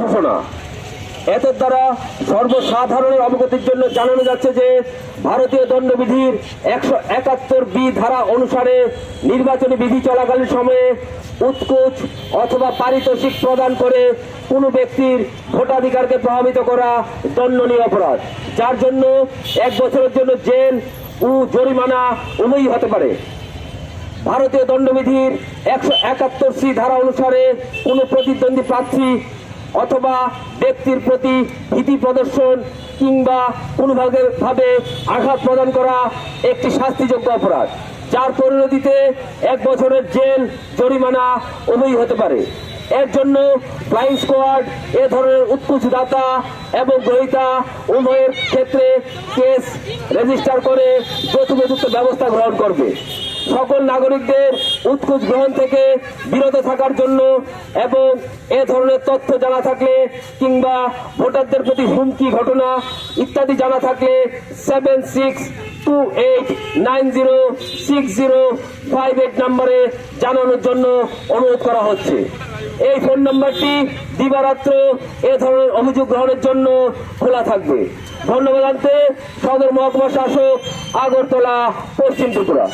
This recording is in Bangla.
ঘোষণা এত দ্বারা সর্বসাধারণের অবগতির জন্য জানানো যাচ্ছে যে, ভারতীয় দণ্ডবিধির একশো একাত্তর বি ধারা অনুসারে নির্বাচনী বিধি চলাকালীন সময়ে উৎকুচ অথবা পারিতোষিক প্রদান করে কোনো ব্যক্তির ভোটাধিকারকে প্রভাবিত করা দণ্ডনীয় অপরাধ, যার জন্য এক বছরের জন্য জেল ও জরিমানা উভয়ই হতে পারে। ভারতীয় দণ্ডবিধির একশো একাত্তর সি ধারা অনুসারে কোনো প্রতিদ্বন্দ্বী প্রার্থী অথবা ব্যক্তির প্রতি ভীতি প্রদর্শন কিংবা কোনোভাবে ভাবে আঘাত প্রদান করা একটি শাস্তিযোগ্য অপরাধ, যার পরিণতিতে এক বছরের জেল, জরিমানা উভয়ই হতে পারে। এর জন্য ফ্লাইং স্কোয়াড এ ধরনের উৎকুচ দাতা এবং গ্রহিতা উভয়ের ক্ষেত্রে কেস রেজিস্টার করে যথোপযুক্ত ব্যবস্থা গ্রহণ করবে। সকল নাগরিকদের উৎকুচ গ্রহণ থেকে বিরত থাকার জন্য এবং এ ধরনের তথ্য জানা থাকলে কিংবা ভোটারদের প্রতি হুমকি, ঘটনা ইত্যাদি জানা থাকলে seven six two eight nine zero six zero five eight নাম্বারে জানানোর জন্য অনুরোধ করা হচ্ছে। এই ফোন নম্বরটি দিবারাত্র এ ধরনের অভিযোগ গ্রহণের জন্য খোলা থাকবে। ধন্যবাদ জানতে সদর মহকুমা শাসক আগরতলা, পশ্চিম ত্রিপুরা।